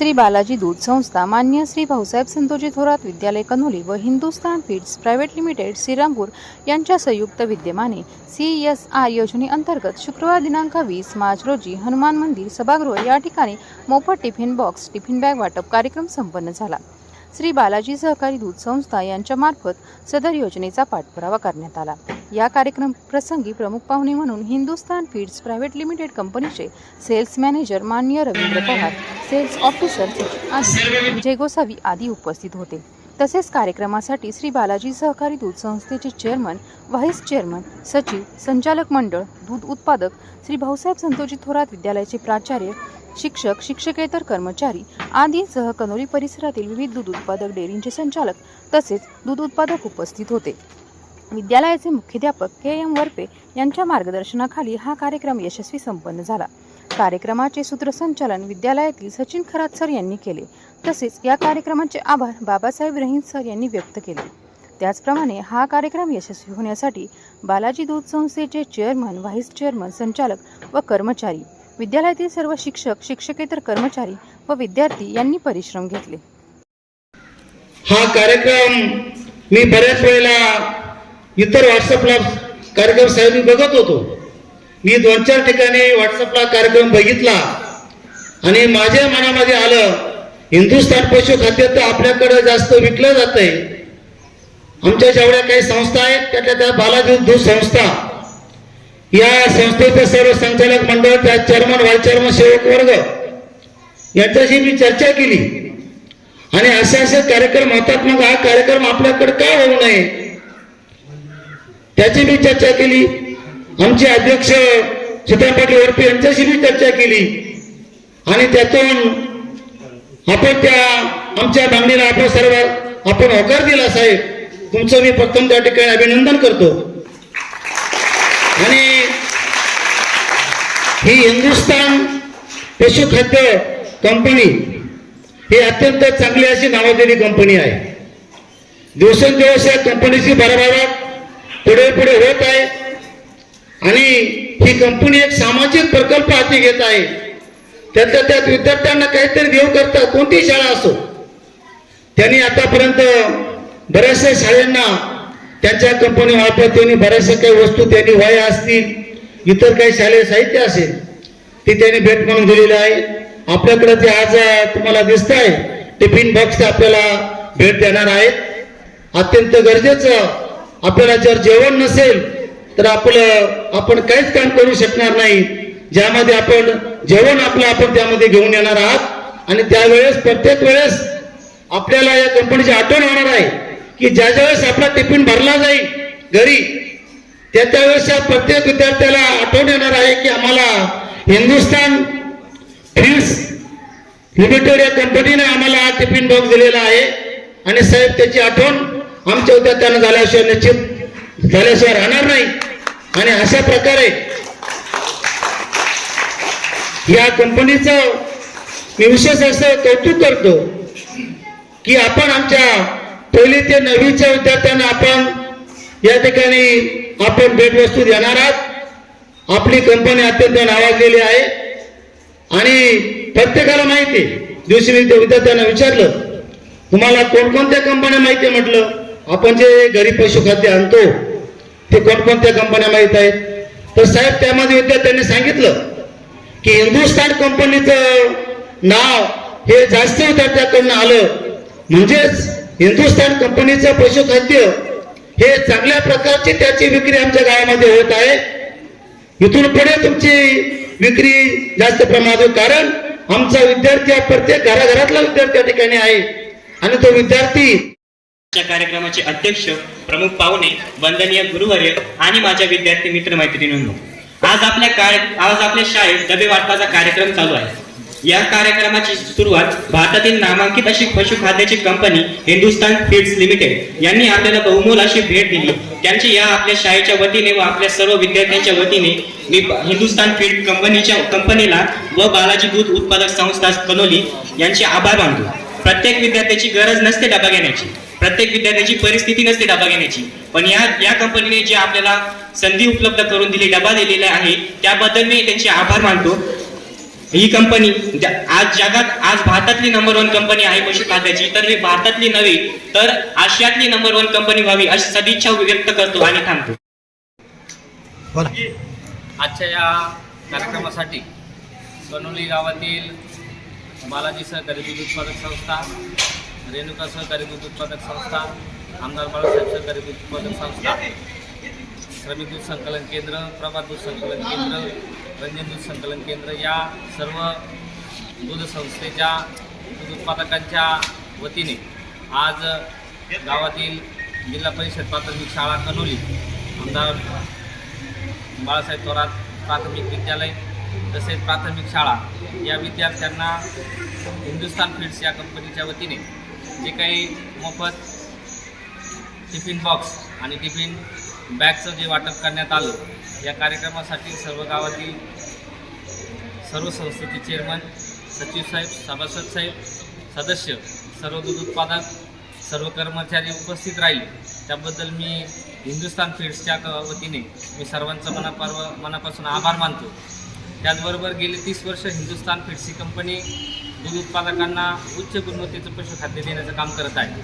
श्री बालाजी दूध संस्था मान्य श्री भाऊसाहेब संतोजी थोरात विद्यालय कनोली व Hindustan feeds private limited Shrirampur यांच्या संयुक्त विद्यमाने सी एस आर योजनेअंतर्गत शुक्रवार दिनांक वीस मार्च रोजी हनुमान मंदिर सभागृह या ठिकाणी मोफत टिफिन बॉक्स टिफिन बॅग वाटप कार्यक्रम संपन्न झाला. श्री बालाजी सहकारी दूध संस्था यांच्यामार्फत सदर योजनेचा पाठपुरावा करण्यात आला. या कार्यक्रम प्रसंगी प्रमुख पाहुणे म्हणून हिंदुस्तान फीड्स प्रायव्हेट लिमिटेड कंपनीचे सेल्स मॅनेजर माननीय रवींद्र पवार सेल्स ऑफिसर सचिन आदी गोसावी आदी उपस्थित होते. तसेच कार्यक्रमासाठी श्री बालाजी सहकारी दूध संस्थेचे चेअरमन व्हाईस चेअरमन सचिव संचालक मंडळ दूध उत्पादक श्री भाऊसाहेब संतोजी थोरात विद्यालयाचे प्राचार्य शिक्षक शिक्षकेतर कर्मचारी आदी सह कनोली परिसरातील विविध दूध उत्पादक डेअरींचे संचालक तसेच दूध उत्पादक उपस्थित होते. विद्यालयाचे मुख्याध्यापक के एम वरपे यांच्या मार्गदर्शनाखाली हा कार्यक्रम यशस्वी संपन्न झाला. कार्यक्रमाचे सूत्रसंचालन विद्यालयातील सचिन खरात सर यांनी केले. तसेच या कार्यक्रमाचे आभार बाबासाहेब रहीम सर यांनी व्यक्त केले. त्याचप्रमाणे हा कार्यक्रम यशस्वी होण्यासाठी बालाजी दूध संस्थेचे चेअरमन व्हाईस चेअरमन संचालक व कर्मचारी विद्यालयातील सर्व शिक्षक शिक्षकेतर कर्मचारी व विद्यार्थी यांनी परिश्रम घेतले. हा कार्यक्रम मी बऱ्याच वेळेला इतर व्हॉट्सअपला कार्यक्रम साहेब मी बघत होतो. मी दोन चार ठिकाणी व्हॉट्सअपला कार्यक्रम बघितला. आणि माझ्या मनामध्ये आलं हिंदुस्थान पशु खाद्य तर आपल्याकडं जास्त विकलं जात आहे आमच्या जेवढ्या काही संस्था आहेत त्यातल्या त्या बालाजी दूध संस्था. या संस्थेचे सर्व संचालक मंडळ त्या चेअरमन व्हाईस चेअरमन सेवक वर्ग यांच्याशी मी चर्चा केली. आणि असे असे कार्यक्रम होतात मग हा कार्यक्रम आपल्याकडे का होऊ नये? त्याची मी चर्चा केली. आमचे अध्यक्ष सीताराम पाटील वरपे यांच्याशी मी चर्चा केली. आणि त्यातून आपण त्या आमच्या मागणीला आपण सर्व आपण होकार दिला साहेब. तुमचं मी प्रथम त्या ठिकाणी अभिनंदन करतो. आणि ही हिंदुस्तान पशुखाद्य कंपनी ही अत्यंत चांगली अशी नावाजलेली कंपनी आहे. दिवसेंदिवस या कंपनीची भरभराट पुढे पुढे होत आहे. आणि ही कंपनी एक सामाजिक प्रकल्प हाती घेत आहे. त्यातल्या त्यात विद्यार्थ्यांना काहीतरी देऊ करता कोणती शाळा असो. त्यांनी आतापर्यंत बऱ्याचशा शाळांना त्यांच्या कंपनी मार्फत त्यांनी बऱ्याचशा काही वस्तू त्यांनी वया असतील. इतर काही शालेय साहित्य असेल ते त्यांनी भेट म्हणून दिलेलं आहे. आपल्याकडे ते आज तुम्हाला दिसत आहे टिफिन बॉक्स आपल्याला भेट देणार आहेत. अत्यंत गरजेचं आपल्याला जर जेवण नसेल तर आपलं आपण काहीच काम करू शकणार नाही. ज्यामध्ये आपण जेवण आपलं आपण त्यामध्ये घेऊन येणार आहात. आणि त्यावेळेस प्रत्येक वेळेस आपल्याला या कंपनीची आठवण होणार आहे की ज्या ज्यावेळेस आपला टिफिन भरला जाईल घरी त्या त्यावेळेस या प्रत्येक विद्यार्थ्याला आठवण येणार आहे की आम्हाला हिंदुस्तान फिल्स लिमिटेड या कंपनीने आम्हाला हा टिफिन बॉक्स दिलेला आहे. आणि साहेब त्याची आठवण आमच्या विद्यार्थ्यांना झाल्याशिवाय निश्चित झाल्याशिवाय राहणार नाही. आणि अशा प्रकारे या कंपनीचं मी विशेष असं कौतुक करतो की आपण आमच्या पहिली ते नववीच्या विद्यार्थ्यांना आपण या ठिकाणी आपण भेटवस्तू देणार आहात. आपली कंपनी अत्यंत नावाजलेली आहे. आणि प्रत्येकाला माहिती आहे. दिवशी मी त्या विद्यार्थ्यांना विचारलं तुम्हाला कोणकोणत्या कंपन्या माहिती म्हटलं? आपण जे घरी पशुखाद्य आणतो ते कोणकोणत्या कंपन्या माहीत आहेत? तर साहेब त्यामध्ये विद्यार्थ्यांनी सांगितलं की हिंदुस्थान कंपनीचं नाव हे जास्त विद्यार्थ्याकडनं आलं. म्हणजेच हिंदुस्थान कंपनीचं पशुखाद्य हे चांगल्या प्रकारची त्याची विक्री आमच्या गावामध्ये होत आहे. इथून पुढे तुमची विक्री जास्त प्रमाणात होईल. कारण आमचा विद्यार्थी हा प्रत्येक घराघरातला विद्यार्थी या ठिकाणी आहे. आणि तो विद्यार्थी कार्यक्रमाचे अध्यक्ष प्रमुख पाहुणे वंदनीय गुरुवर्य आणि माझ्या विद्यार्थी मित्र मैत्रिणींनो आज आपल्या काय आज आपल्या शाळेत डबे वाटपाचा कार्यक्रम चालू आहे. या कार्यक्रमाची सुरुवात भारतातील नामांकित अशी पशुखाद्याची कंपनी हिंदुस्तान फीड्स लिमिटेड यांनी आपल्याला बहुमोल अशी भेट दिली. त्यांची या आपल्या शाळेच्या वतीने व आपल्या सर्व विद्यार्थ्यांच्या वतीने मी हिंदुस्तान फीड कंपनीच्या कंपनीला व बालाजी दूध उत्पादक संस्था कनोली यांचे आभार मानतो. प्रत्येक विद्यार्थ्याची गरज नसते डबा घेण्याची. प्रत्येक विद्यार्थ्याची परिस्थिती नसते डबा घेण्याची. पण या या कंपनीने जे आपल्याला संधी उपलब्ध करून दिली डबा दिलेला आहे त्याबद्दल मी त्यांचे आभार मानतो. ही कंपनी ज्या- आज जगात आज भारतातली नंबर वन कंपनी आहे पशुखाद्याची तर ही भारतातली नव्हे तर आशियातली नंबर वन कंपनी व्हावी अशी सदिच्छा व्यक्त करतो आणि थांबतो. आजच्या या कार्यक्रमासाठी कनोली गावातील बालाजी सहकारी दूध उत्पादक संस्था रेणुका सहकारी दूध उत्पादक संस्था आमदार बाळासाहेब सहकारी दूध उत्पादक संस्था श्रमिक दूध संकलन केंद्र प्रभात दूध संकलन केंद्र रंजन दूध संकलन केंद्र या सर्व दूध संस्थेच्या दूध उत्पादकांच्या वतीने आज गावातील जिल्हा परिषद प्राथमिक शाळा कनोली आमदार बाळासाहेब थोरात प्राथमिक विद्यालय तसेच प्राथमिक शाळा या विद्यार्थ्यांना हिंदुस्तान फीड्स या कंपनीच्या वतीने जे काही मोफत टिफिन बॉक्स आणि टिफिन बॅगचं जे वाटप करण्यात आलं या कार्यक्रमासाठी सर्व गावातील सर्व संस्थेचे चेअरमन सचिव साहेब सभासद साहेब सदस्य सर्व दूध उत्पादक सर्व कर्मचारी उपस्थित राहिले. त्याबद्दल मी हिंदुस्तान फीड्सच्या वतीने मी सर्वांचं मनापार मनापासून आभार मानतो. त्याचबरोबर गेले तीस वर्ष हिंदुस्तान फीड्स ही कंपनी दूध उत्पादकांना उच्च गुणवत्तेचं पशुखाद्य देण्याचं काम करत आहे.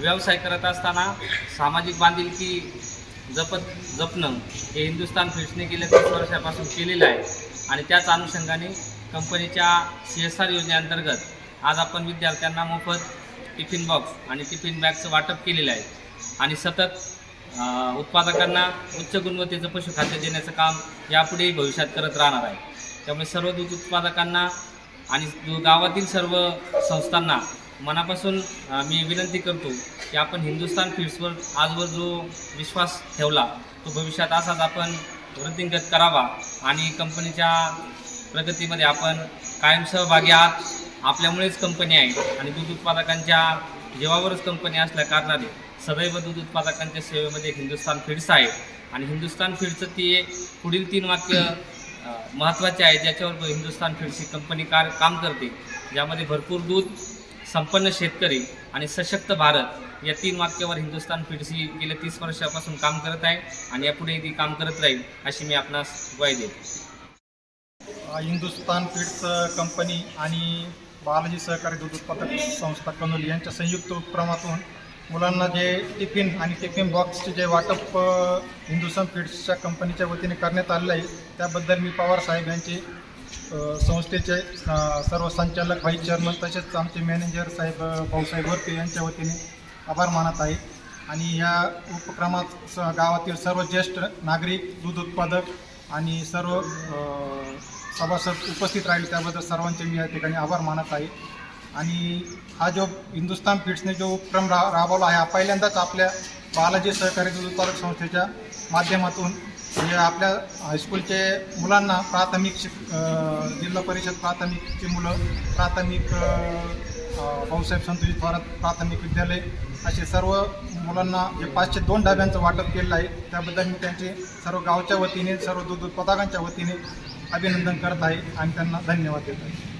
व्यवसाय करत असताना सामाजिक बांधिलकी जपत जपणं हे हिंदुस्तान फिट्सने गेल्या तीस वर्षापासून केलेलं आहे. आणि त्याच अनुषंगाने कंपनीच्या सी एस आर योजनेअंतर्गत आज आपण विद्यार्थ्यांना मोफत टिफिन बॉक्स आणि टिफिन बॅगचं वाटप केलेलं आहे. आणि सतत उत्पादकांना उच्च गुणवत्तेचं पशुखाद्य देण्याचं काम यापुढेही भविष्यात करत राहणार आहे. त्यामुळे सर्व दूध उत्पादकांना आणि गावातील सर्व संस्थांना मनापासून मी विनंती करतो की आपण हिंदुस्तान फीड्सवर आजवर जो विश्वास ठेवला तो भविष्यात असाच आपण वृद्धिंगत करावा आणि कंपनीच्या प्रगतीमध्ये आपण कायम सहभागी आहात. आपल्यामुळेच कंपनी आहे आणि दूध उत्पादकांच्या जीवावरच कंपनी असल्या कारणाने सदैव दूध उत्पादकांच्या सेवेमध्ये हिंदुस्तान फीड्स आहे. आणि हिंदुस्तान फीड्सचं ती पुढील तीन वाक्य महत्त्वाचे आहे ज्याच्यावर हिंदुस्तान फीड्स कंपनी कार काम करते ज्यामध्ये भरपूर दूध संपन्न शेतकरी आणि सशक्त भारत या तीन वाक्यावर हिंदुस्तान फीड्स ही गेल्या तीस वर्षापासून काम करत आहे आणि यापुढे ती काम करत राहील अशी मी आपणास ग्वाही देतो. हिंदुस्तान फीड्स कंपनी आणि बालाजी सहकारी दूध उत्पादक संस्था कनोली यांच्या संयुक्त उपक्रमातून मुलांना जे टिफिन आणि टिफिन बॉक्सचे जे वाटप अ, हिंदुस्तान फीड्सच्या कंपनीच्या वतीने करण्यात आलेलं आहे त्याबद्दल मी पवार साहेब यांचे संस्थेचे सर्व संचालक व्हाईस चेअरमन तसेच आमचे मॅनेजर साहेब भाऊसाहेब वरपे यांच्या वतीने आभार मानत आहे. आणि या उपक्रमात स गावातील सर्व ज्येष्ठ नागरिक दूध उत्पादक आणि सर्व सभासद उपस्थित राहील त्याबद्दल सर्वांचे मी या ठिकाणी आभार मानत आहे. आणि हा जो हिंदुस्तान फीड्सने जो उपक्रम रा राबवला आहे हा पहिल्यांदाच आपल्या बालाजी सहकारी दूध उत्पादक संस्थेच्या माध्यमातून म्हणजे आपल्या हायस्कूलचे मुलांना प्राथमिक शिक जिल्हा परिषद प्राथमिकची मुलं प्राथमिक भाऊसाहेब संतोषी थोरात प्राथमिक विद्यालय असे सर्व मुलांना जे पाचशे दोन डब्यांचं वाटप केलेलं आहे त्याबद्दल मी त्यांचे सर्व गावच्या वतीने सर्व दूध उत्पादकांच्या वतीने अभिनंदन करत आहे आणि त्यांना धन्यवाद देत आहे.